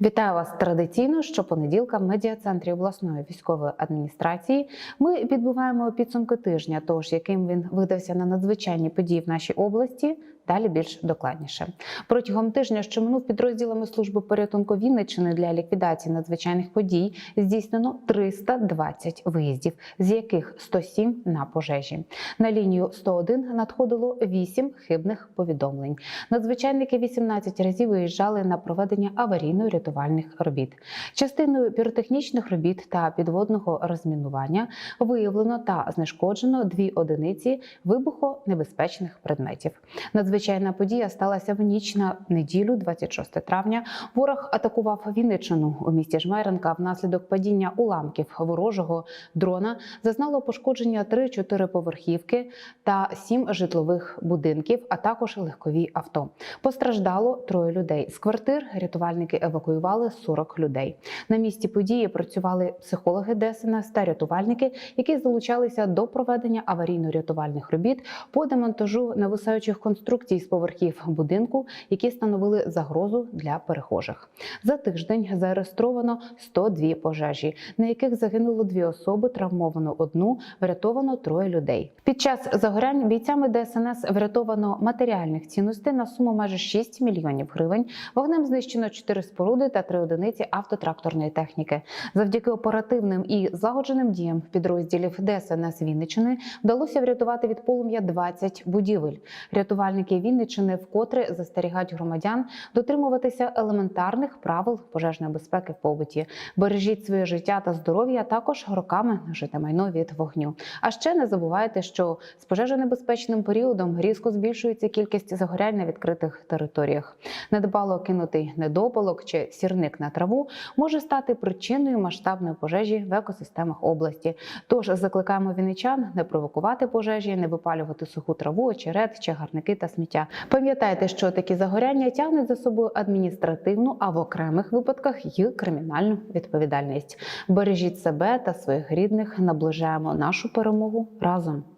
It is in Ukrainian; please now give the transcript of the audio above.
Вітаю вас традиційно. Щопонеділка в медіа-центрі обласної військової адміністрації ми підбиваємо підсумки тижня, тож яким він видався на надзвичайні події в нашій області. Далі більш докладніше протягом тижня, що минув підрозділами служби порятунку Вінниччини для ліквідації надзвичайних подій, здійснено 320 виїздів, з яких 107 на пожежі. На лінію 101 надходило 8 хибних повідомлень. Надзвичайники 18 разів виїжджали на проведення аварійно-рятувальних робіт. Частиною піротехнічних робіт та підводного розмінування виявлено та знешкоджено дві одиниці вибухонебезпечних предметів. Надзвичайна подія сталася в ніч на неділю, 26 травня. Ворог атакував Вінниччину у місті Жмеренка. Внаслідок падіння уламків ворожого дрона зазнало пошкодження 3-4 поверхівки та 7 житлових будинків, а також легкові авто. Постраждало троє людей. З квартир рятувальники евакуювали 40 людей. На місці події працювали психологи ДСНС та рятувальники, які залучалися до проведення аварійно-рятувальних робіт по демонтажу нависаючих конструкцій з поверхів будинку, які становили загрозу для перехожих. За тиждень зареєстровано 102 пожежі, на яких загинуло дві особи, травмовано одну, врятовано троє людей. Під час загорянь бійцями ДСНС врятовано матеріальних цінностей на суму майже 6 мільйонів гривень. Вогнем знищено 4 споруди та 3 одиниці автотракторної техніки. Завдяки оперативним і злагодженим діям підрозділів ДСНС Вінниччини вдалося врятувати від полум'я 20 будівель. Рятувальники Вінниччини вкотре застерігають громадян дотримуватися елементарних правил пожежної безпеки в побуті. Бережіть своє життя та здоров'я, також роками нажите майно від вогню. А ще не забувайте, що з пожежонебезпечним періодом різко збільшується кількість загорянь на відкритих територіях. Недбало кинутий недопалок чи сірник на траву може стати причиною масштабної пожежі в екосистемах області. Тож закликаємо вінничан не провокувати пожежі, не випалювати суху траву, очерет, чагарники та сміття. Пам'ятайте, що такі загоряння тягнуть за собою адміністративну, а в окремих випадках і кримінальну відповідальність. Бережіть себе та своїх рідних, наближаємо нашу перемогу разом.